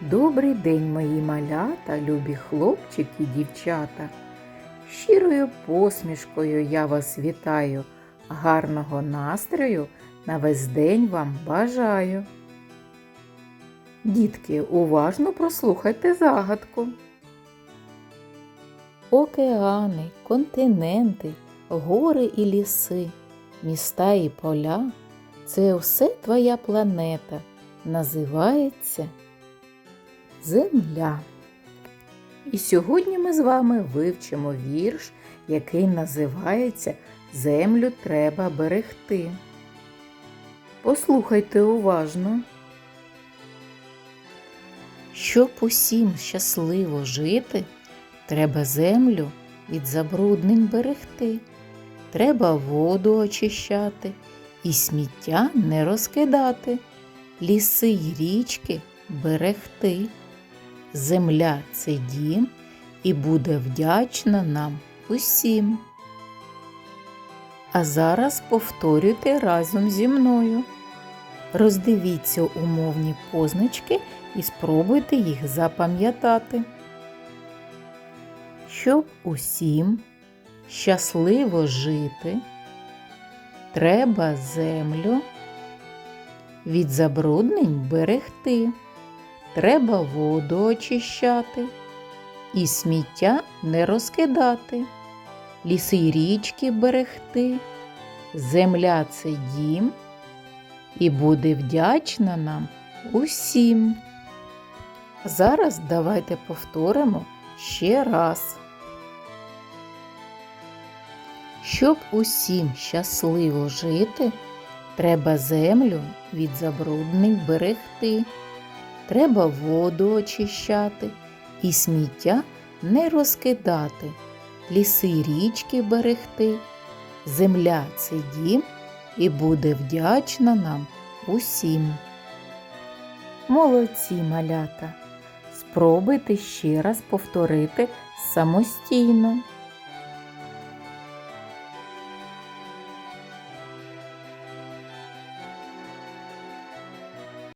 Добрий день, мої малята, любі хлопчики, дівчата. Щирою посмішкою я вас вітаю, гарного настрою на весь день вам бажаю. Дітки, уважно прослухайте загадку. Океани, континенти, гори і ліси, міста і поля це все твоя планета. Називається Земля. І сьогодні ми з вами вивчимо вірш, який називається Землю треба берегти. Послухайте уважно. Щоб усім щасливо жити, треба землю від забруднень берегти. Треба воду очищати і сміття не розкидати, ліси й річки берегти. Земля це дім і буде вдячна нам усім. А зараз повторюйте разом зі мною. Роздивіться умовні позначки і спробуйте їх запам'ятати. Щоб усім щасливо жити, треба землю від забруднень берегти. Треба воду очищати і сміття не розкидати, ліси й річки берегти, земля це дім і буде вдячна нам усім. Зараз давайте повторимо ще раз. Щоб усім щасливо жити, треба землю від забруднень берегти. Треба воду очищати і сміття не розкидати, ліси річки берегти. Земля це дім і буде вдячна нам усім. Молодці малята! Спробуйте ще раз повторити самостійно.